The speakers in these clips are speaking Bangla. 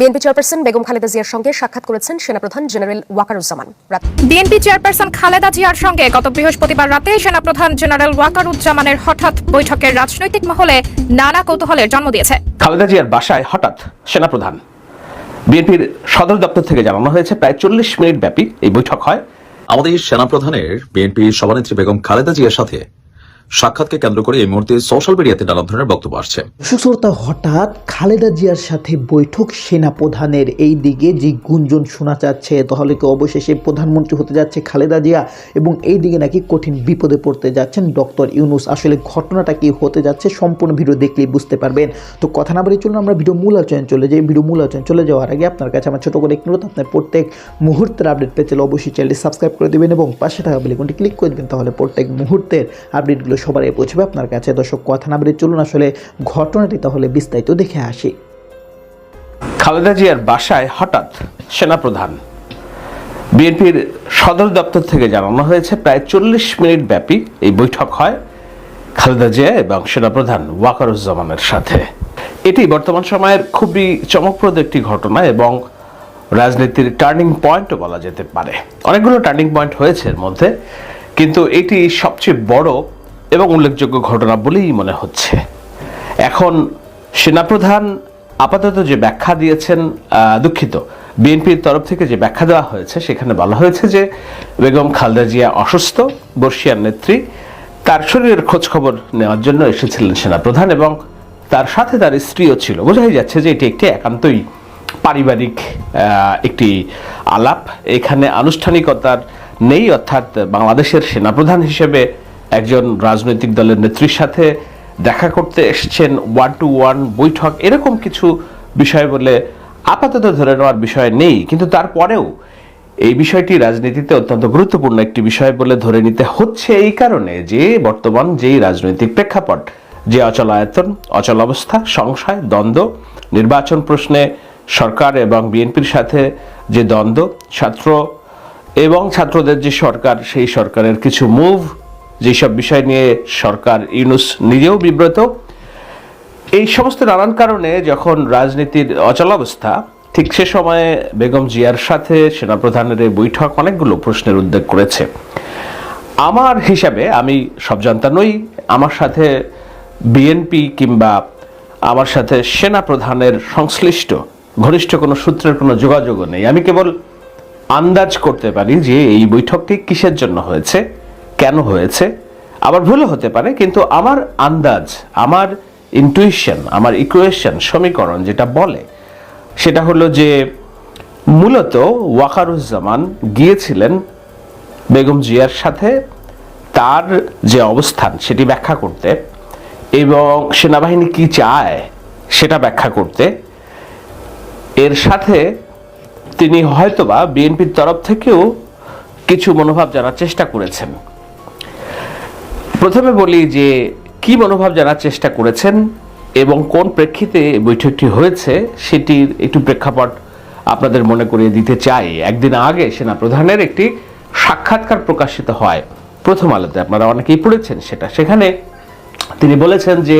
বিএনপি চেয়ারপারসন বেগম খালেদা জিয়ার সঙ্গে সাক্ষাৎ করেছেন সেনাপ্রধান general Wakeruzzaman. BNP chairperson Khaleda জিয়ার সঙ্গে গত বৃহস্পতিবার রাতে সেনাপ্রধান জেনারেল ওয়াকারুজ্জামানের হঠাৎ বৈঠকের রাজনৈতিক মহলে নানা কৌতূহলের জন্ম দিয়েছে। খালেদা জিয়ার বাসায় হঠাৎ সেনাপ্রধান। বিএনপির সদর দপ্তর থেকে জানানো হয়েছে প্রায় চল্লিশ মিনিট ব্যাপী এই বৈঠক হয়। আমাদের সেনাপ্রধানের বিএনপি সভানেত্রী বেগম খালেদা জিয়ার সাথে সাক্ষাৎকে কেন্দ্র করে এই মুহূর্তে সোশ্যাল মিডিয়াতে নানা ধরনের বক্তব্য আসছে। সুশ্রোতা হঠাৎ খালেদা জিয়ার সাথে বৈঠক সেনা প্রধানের এই দিকে যে গুঞ্জন শোনা যাচ্ছে, তাহলে কি অবশেষে প্রধানমন্ত্রী হতে যাচ্ছে খালেদা জিয়া এবং এই দিকে নাকি কঠিন বিপদে পড়তে যাচ্ছেন ডক্টর ইউনুস? আসলে ঘটনাটা কি হতে যাচ্ছে সম্পূর্ণ ভিডিও দেখলেই বুঝতে পারবেন। তো কথা না বলে চলুন, আমরা ভিডিও মূল আলোচনায় চলে যাই। ভিডিও মূল আলোচনায় চলে যাওয়ার আগে আপনার কাছে আমার ছোট করে একটু আপনার প্রত্যেক মুহূর্তের আপডেট পেতে অবশ্যই চ্যানেলটি সাবস্ক্রাইব করে দেবেন এবং পাশে থাকা বেলিকনটি ক্লিক করে দেবেন, তাহলে প্রত্যেক মুহূর্তের আপডেটগুলো সবার আগে পৌঁছবে আপনার কাছে। দর্শক, কথা না বলে চলুন আসলে ঘটনাটি তাহলে বিস্তারিত দেখে আসি। খালেদা জিয়ার বাসায় হঠাৎ সেনাপ্রধান। বিএনপির সদর দপ্তর থেকে জানানো হয়েছে, প্রায় চল্লিশ মিনিট ব্যাপী এই বৈঠক হয় খালেদা জিয়া এবং সেনাপ্রধান ওয়াকারুজ্জামানের সাথে। এটি বর্তমান সময়ের খুবই চমকপ্রদ একটি ঘটনা এবং রাজনীতির টার্নিং পয়েন্টও বলা যেতে পারে। অনেকগুলো টার্নিং পয়েন্ট হয়েছে এর মধ্যে, কিন্তু এটি সবচেয়ে বড় এবং উল্লেখযোগ্য ঘটনা বলেই মনে হচ্ছে। এখন সেনাপ্রধান আপাতত যে ব্যাখ্যা দিয়েছেন দুঃখিত। বিএনপির তরফ থেকে যে ব্যাখ্যা দেওয়া হয়েছে, সেখানে বলা হয়েছে যে বেগম খালদা জিয়া অসুস্থ, বর্ষিয়ার নেত্রী। তার শরীরের খোঁজ খবর নেওয়ার জন্য এসেছিলেন সেনাপ্রধান এবং তার সাথে তার স্ত্রীও ছিল। বোঝাই যাচ্ছে যে এটি একটি একান্তই পারিবারিক একটি আলাপ। এখানে আনুষ্ঠানিকতার নেই, অর্থাৎ বাংলাদেশের সেনাপ্রধান হিসেবে একজন রাজনৈতিক দলের নেত্রীর সাথে দেখা করতে এসছেন ওয়ান টু ওয়ান বৈঠক, এরকম কিছু বিষয় বলে আপাতত ধরে নেওয়ার বিষয় নেই। কিন্তু তারপরেও এই বিষয়টি রাজনীতিতে অত্যন্ত গুরুত্বপূর্ণ একটি বিষয় বলে ধরে নিতে হচ্ছে এই কারণে যে বর্তমান যেই রাজনৈতিক প্রেক্ষাপট, যে অচলায়তন অচল অবস্থা, সংশয়, দ্বন্দ্ব, নির্বাচন প্রশ্নে সরকার এবং বিএনপির সাথে যে দ্বন্দ্ব, ছাত্র এবং ছাত্রদের যে সরকার, সেই সরকারের কিছু মুভ যেসব বিষয় নিয়ে সরকার ইউনুস নিজেও বিব্রত, এই সমস্ত নানান কারণে যখন রাজনীতির অচলাবস্থা ঠিক সে সময়ে বেগম জিয়ার সাথে সেনাপ্রধানের এই বৈঠক অনেকগুলো প্রশ্নের উদ্বেগ করেছে। আমার হিসাবে আমি সব জানতা নই, আমার সাথে বিএনপি কিংবা আমার সাথে সেনা প্রধানের সংশ্লিষ্ট ঘনিষ্ঠ কোনো সূত্রের কোনো যোগাযোগও নেই। আমি কেবল আন্দাজ করতে পারি যে এই বৈঠকটি কিসের জন্য হয়েছে। কেন হয়েছে? আবার ভুলও হতে পারে, কিন্তু আমার আন্দাজ, আমার ইনটুইশন আমার ইকুয়েশন সমীকরণ যেটা বলে, সেটা হলো যে মূলত ওয়াকারুজ্জামান গিয়েছিলেন বেগম জিয়ার সাথে তার যে অবস্থান সেটি ব্যাখ্যা করতে এবং সেনাবাহিনী কি চায় সেটা ব্যাখ্যা করতে। এর সাথে তিনি হয়তোবা বিএনপির তরফ থেকেও কিছু মনোভাব জানার চেষ্টা করেছেন। প্রথমে বলি যে, কি মনোভাব জানার চেষ্টা করেছেন এবং কোন প্রেক্ষিতে বৈঠকটি হয়েছে সেটির একটু প্রেক্ষাপট আপনাদের মনে করিয়ে দিতে চাই। একদিন আগে সেনা প্রধানের একটি সাক্ষাৎকার প্রকাশিত হয়। প্রথম আলোতে আপনারা অনেকেই পড়েছেন সেটা। সেখানে তিনি বলেছেন যে,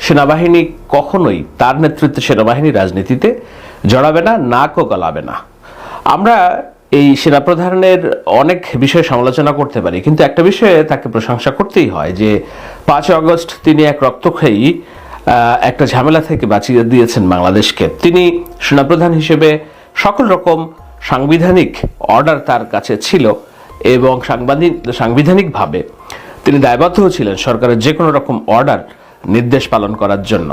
সেনাবাহিনী কখনোই তার নেতৃত্বে সেনাবাহিনী রাজনীতিতে জড়াবে না, নাকও গলাবে না। আমরা এই সেনাপ্রধানের অনেক বিষয়ে সমালোচনা করতে পারি, কিন্তু একটা বিষয়ে তাকে প্রশংসা করতেই হয় যে পাঁচ আগস্ট তিনি এক রক্তক্ষয়ী একটা ঝামেলা থেকে বাঁচিয়ে দিয়েছেন বাংলাদেশকে। তিনি সেনাপ্রধান হিসেবে সকল রকম সাংবিধানিক অর্ডার তার কাছে ছিল এবং সাংবাদিক, সাংবিধানিকভাবে তিনি দায়বদ্ধ ছিলেন সরকারের যে কোনো রকম অর্ডার নির্দেশ পালন করার জন্য।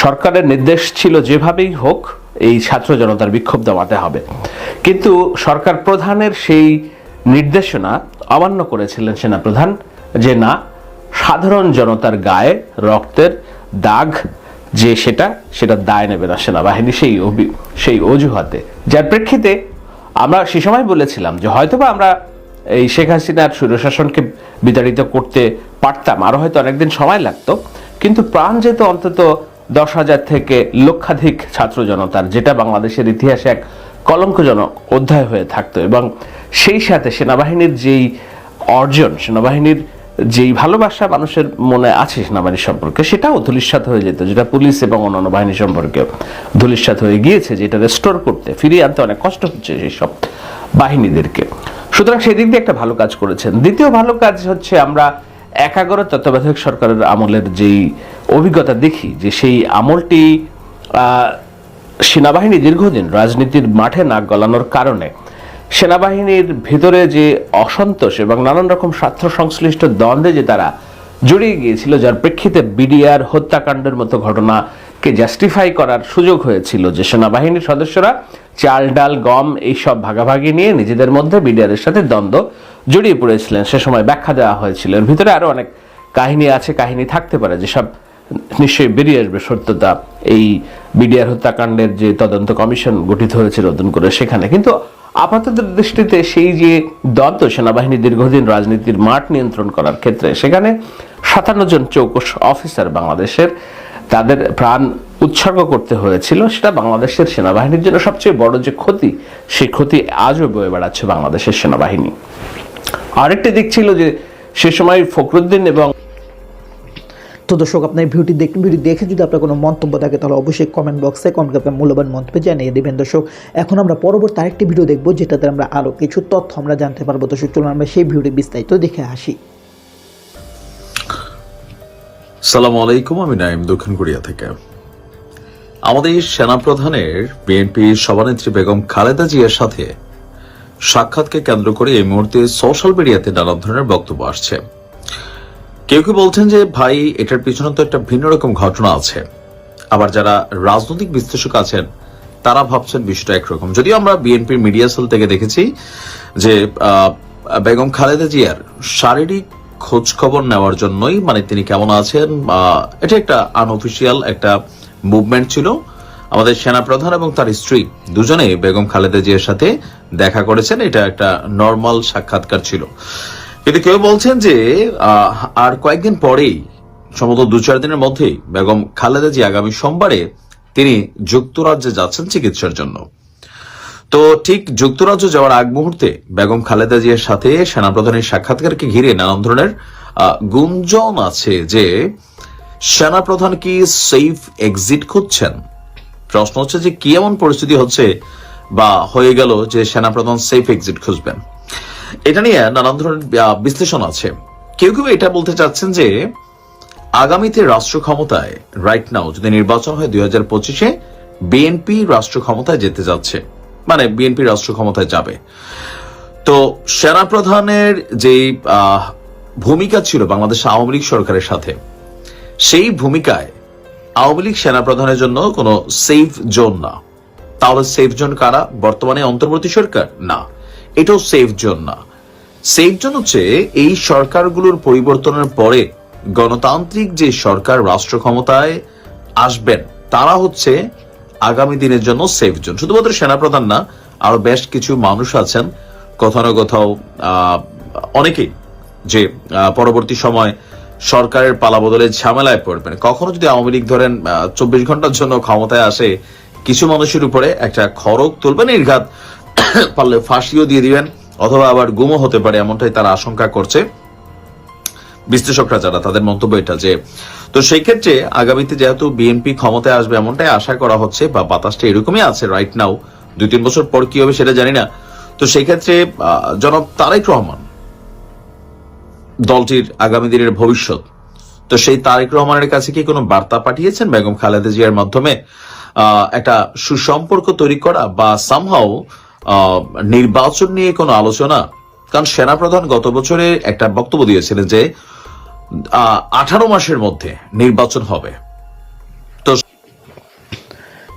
সরকারের নির্দেশ ছিল যেভাবেই হোক এই ছাত্র জনতার বিক্ষোভ দমাতে হবে। কিন্তু সরকার প্রধানের সেই নির্দেশনা অমান্য করেছিলেন সেনাপ্রধান যে না, সাধারণ জনতার গায়ে রক্তের দাগ যে সেটা সেটা দায় নেবে না সেনাবাহিনী সেই সেই অজুহাতে। যার প্রেক্ষিতে আমরা সে সময় বলেছিলাম যে হয়তোবা আমরা এই শেখ হাসিনার স্বৈরশাসনকে বিতাড়িত করতে পারতাম আরও হয়তো অনেকদিন সময় লাগতো, কিন্তু প্রাণ যেত অন্তত দশ হাজার থেকে লক্ষাধিক ছাত্র জনতার, যেটা বাংলাদেশের ইতিহাসে এক কলঙ্কজনক অধ্যায় হয়ে থাকতো। এবং সেই সাথে সেনাবাহিনীর যেই অর্জন, সেনাবাহিনীর যেই ভালোবাসা মানুষের মনে আছে সেনাবাহিনী সম্পর্কে, সেটাও ধূলিসাৎ হয়ে যেত, যেটা পুলিশ এবং অন্যান্য বাহিনী সম্পর্কে ধূলিসাৎ হয়ে গিয়েছে, যেটা রেস্টোর করতে, ফিরিয়ে আনতে অনেক কষ্ট হচ্ছে সেই সব বাহিনীদেরকে। সুতরাং সেদিক দিয়ে একটা ভালো কাজ করেছেন। দ্বিতীয় ভালো কাজ হচ্ছে আমরা একাগরের তত্ত্বাবধায়ক সরকারের আমলের যেই অভিজ্ঞতা দেখি, যে সেই আমলটি সেনাবাহিনী দীর্ঘদিন রাজনীতির মাঠে নাক গলানোর কারণে সেনাবাহিনীর ভেতরে যে অসন্তোষ এবং নানান রকম স্বার্থ সংশ্লিষ্ট দ্বন্দ্বে যে তারা জড়িয়ে গিয়েছিল, যার প্রেক্ষিতে বিডিআর হত্যাকাণ্ডের মতো ঘটনাকে জাস্টিফাই করার সুযোগ হয়েছিল যে সেনাবাহিনীর সদস্যরা চাল, ডাল, গম এইসব ভাগাভাগি নিয়ে নিজেদের মধ্যে বিডিআরের সাথে দ্বন্দ্ব জড়িয়ে পড়েছিলেন। সে সময় ব্যাখ্যা দেওয়া হয়েছিল। এর ভিতরে আরও অনেক কাহিনী আছে, কাহিনী থাকতে পারে যেসব নিশ্চয়ই বেরিয়ে আসবে। সত্যতা, এই বিডিআর হত্যাকাণ্ডের যে তদন্ত কমিশন গঠিত হয়েছে নতুন করে সেখানে। কিন্তু আপাতত দৃষ্টিতে সেই যে দ্বন্দ্ব, সেনাবাহিনী দীর্ঘদিন রাজনীতির মাঠ নিয়ন্ত্রণ করার ক্ষেত্রে, সেখানে সাতান্ন জন চৌকস অফিসার বাংলাদেশের তাদের প্রাণ উৎসর্গ করতে হয়েছিল, সেটা বাংলাদেশের সেনাবাহিনীর জন্য সবচেয়ে বড় যে ক্ষতি, সেই ক্ষতি আজও বয়ে বেড়াচ্ছে বাংলাদেশের সেনাবাহিনী। আরেকটি দিক ছিল যে সে সময় ফখরুদ্দিন এবং তো দর্শক, আপনার ভিডিওটি দেখুন ভিডিও দেখে যদি আপনার কোনো মন্তব্য থাকে, তাহলে অবশ্যই কমেন্ট বক্সে কমেন্ট আপনার মূল্যবান মন্তব্য জানিয়ে দেবেন। দর্শক, এখন আমরা পরবর্তী আরেকটি ভিডিও দেখব, যেটাতে আমরা আরও কিছু তথ্য আমরা জানতে পারব। দর্শক, চলুন আমরা সেই ভিডিওটি বিস্তারিত দেখে আসি। সালাম আলাইকুম, আমি নাইম দক্ষিণ কোরিয়া থেকে। আমাদের সেনাপ্রধানের বিএনপি সভানেত্রী বেগম খালেদা জিয়ার সাথে সাক্ষাৎকে কেন্দ্র করে এই মুহূর্তে সোশ্যাল মিডিয়াতে নানা ধরনের বক্তব্য আসছে। কেউ কেউ বলছেন যে, ভাই, এটার পিছনে তো একটা ভিন্ন রকম ঘটনা আছে। আবার যারা রাজনৈতিক বিশ্লেষক আছেন, তারা ভাবছেন বিষয়টা একরকম। যদিও আমরা বিএনপির মিডিয়া সেল থেকে দেখেছি যে বেগম খালেদা জিয়ার শারীরিক খোঁজ খবর নেওয়ার জন্যই মানে তিনি কেমন আছেন এটা একটা আনঅফিসিয়াল একটা মুভমেন্ট ছিল। আমাদের সেনাপ্রধান এবং তার স্ত্রী দুজনে বেগম খালেদা জিয়ার সাথে দেখা করেছেন, এটা একটা নর্মাল সাক্ষাৎকার ছিল। কিন্তু কেউ বলছেন যে আর কয়েকদিন পরেই, সম্ভবত দু চার দিনের মধ্যেই, বেগম খালেদা জি আগামী সোমবারে তিনি যুক্তরাজ্যে যাচ্ছেন চিকিৎসার জন্য। তো ঠিক যুক্তরাজ্য যাওয়ার আগ মুহূর্তে বেগম খালেদা জিয়ার সাথে সেনাপ্রধানের সাক্ষাৎকারকে ঘিরে নানান ধরনের গুঞ্জন আছে যে সেনাপ্রধান কি সেফ এক্সিট খুঁজছেন? প্রশ্ন হচ্ছে যে কি এমন পরিস্থিতি হচ্ছে বা হয়ে গেল যে সেনাপ্রধান সেফ এক্সিট খুঁজবেন? এটা নিয়ে নানান ধরনের বিশ্লেষণ আছে। কেউ কেউ এটা বলতে চাচ্ছেন যে আগামীতে রাষ্ট্র ক্ষমতায় রাইট নাও যদি নির্বাচন হয় দুই হাজার পঁচিশে, বিএনপি রাষ্ট্র ক্ষমতায় যেতে যাচ্ছে। মানে বিএনপি রাষ্ট্র ক্ষমতায় যাবে। তো সেনাপ্রধানের যে আহ, ভূমিকা ছিল বাংলাদেশ আওয়ামী লীগ সরকারের সাথে সেই ভূমিকায় আওয়ামী লীগ সেনাপ্রধানের জন্য কোনো সেফ জোন না। তাহলে সেফ জোন কারা? বর্তমানে অন্তর্বর্তী সরকার? না। এটাও সেফ জোন না। সেফ জোন হচ্ছে এই সরকারগুলোর পরিবর্তনের পরে গণতান্ত্রিক যে সরকার রাষ্ট্র ক্ষমতায় আসবেন তারা হচ্ছে আগামী দিনের জন্য সেফ জোন শুধুমাত্র সেনাপ্রধান না, আরও বেশ কিছু মানুষ আছেন। কোথাও না কোথাও অনেকেই যে পরবর্তী সময় সরকারের পালাবদলে ঝামেলায় পড়বেন। কখনো যদি আওয়ামী লীগ ধরেন চব্বিশ ঘণ্টার জন্য ক্ষমতায় আসে, কিছু মানুষের উপরে একটা খড়ক তুলবেন, নির্ঘাত পারলে ফাঁসিও দিয়ে দিবেন, অথবা আবার গুমও হতে পারে, এমনটাই তারা আশঙ্কা করছে। বিশ্লেষকরা যারা, তাদের মন্তব্য এটা যে, তো সেই ক্ষেত্রে আগামীতে যেহেতু বিএনপি ক্ষমতায় আসবে এমনটাই আশা করা হচ্ছে বা বাতাসটা এরকমই আছে রাইট নাও দুই তিন বছর পর কি হবে সেটা জানি না, তো সেই ক্ষেত্রে জনাব তারেক রহমান দলটির আগামী দিনের ভবিষ্যৎ, তো সেই তারেক রহমানের কাছে কি কোনো বার্তা পাঠিয়েছেন বেগম খালেদা জিয়ার মাধ্যমে? একটা সুসম্পর্ক তৈরি করা বা সামহাও নির্বাচন নিয়ে কোনো আলোচনা? কারণ সেনাপ্রধান গত বছরে একটা বক্তব্য দিয়েছিলেন যে আঠারো মাসের মধ্যে নির্বাচন হবে। তো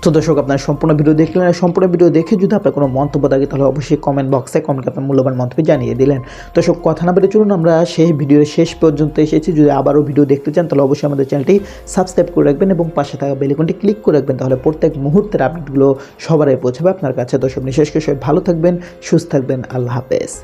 তো দর্শক, আপনার সম্পূর্ণ ভিডিও দেখলেন সম্পূর্ণ ভিডিও দেখে যদি আপনার কোনো মন্তব্য থাকে, তাহলে অবশ্যই কমেন্ট বক্সে কমেন্ট আপনার মূল্যবান মন্তব্য জানিয়ে দিলেন। দর্শক, কথা না বেড়ে চলুন, আমরা সেই ভিডিওর শেষ পর্যন্ত এসেছি। যদি আবারও ভিডিও দেখতে চান, তাহলে অবশ্যই আমাদের চ্যানেলটি সাবস্ক্রাইব করে রাখবেন এবং পাশে থাকা বেলিকনটি ক্লিক করে রাখবেন। তাহলে প্রত্যেক মুহূর্তের আপডেটগুলো সবারই পৌঁছাবে আপনার কাছে। দর্শক বিশেষ করে সবাই ভালো থাকবেন, সুস্থ থাকবেন। আল্লাহ হাফেজ।